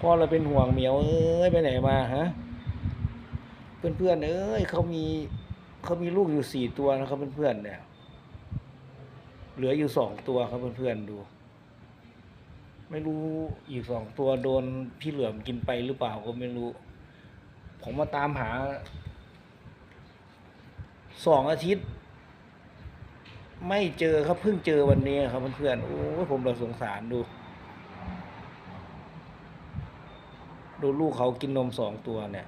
พ่อเราเป็นห่วงเหมียวเอ้ยไปไหนมาฮะเพื่อนๆเอ้ยเขามีเขามีลูกอยู่สี่ตัวนะครับเพื่อนๆเนี่ย เหลืออยู่สองตัวครับเพื่อนๆดู ไม่รู้อีกสองตัวโดนพี่เหลือมกินไปหรือเปล่าก็ไม่รู้ ผมมาตามหาสองอาทิตย์ ไม่เจอครับเพิ่งเจอวันนี้ครับเพื่อนๆโอ้ผมเราสงสารดู ดูลูกเขากินนมสองตัวเนี่ย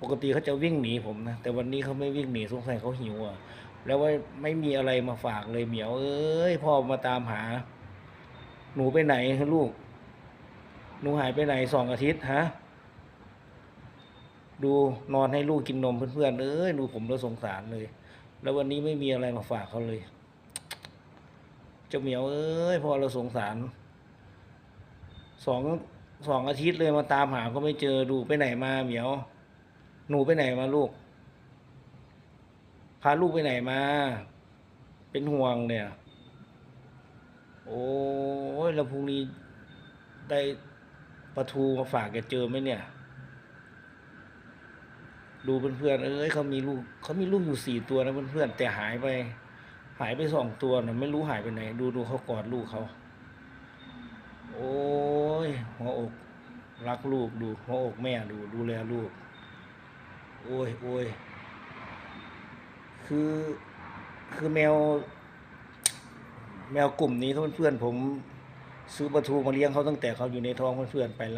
ปกติเขาจะวิ่งหนีผมนะ แต่วันนี้เขาไม่วิ่งหนีสงสัยเขาหิวอะ แล้วว่าไม่มีอะไรมาฝากเลยเหมียว เอ้ยพ่อมาตามหา หนูไปไหนคะลูก หนูหายไปไหนสองอาทิตย์ฮะ ดูนอนให้ลูกกินนมเพื่อนๆเอ้ยดูผมแล้วสงสารเลย แล้ววันนี้ไม่มีอะไรมาฝากเขาเลย เจ้าเหมียวเอ้ยพ่อเราสงสาร สองสองอาทิตย์เลยมาตามหาก็ไม่เจอดูไปไหนมาเหมียว หนูไปไหนมาลูก พาลูกไปไหนมา เป็นห่วงเนี่ย โอ้ยแล้วพรุ่งนี้ได้ปลาทูมาฝากแกเจอไหมเนี่ย ดูเพื่อนๆเอ้ยเขามีลูกเขามีลูกอยู่สี่ตัวนะเพื่อนๆแต่หายไป หายไปสองตัวนะไม่รู้หายไปไหน ดูดูเขากอดลูกเขา โอ้ยหัวอกรักลูกดูหัวอกแม่ดูดูแลลูก โอ้ยโอ้ยคือคือแมว แมวกลุ่มนี้เพื่อนๆผมซื้อปลาทูมาเลี้ยงเขาตั้งแต่เขาอยู่ในท้องเพื่อนๆไป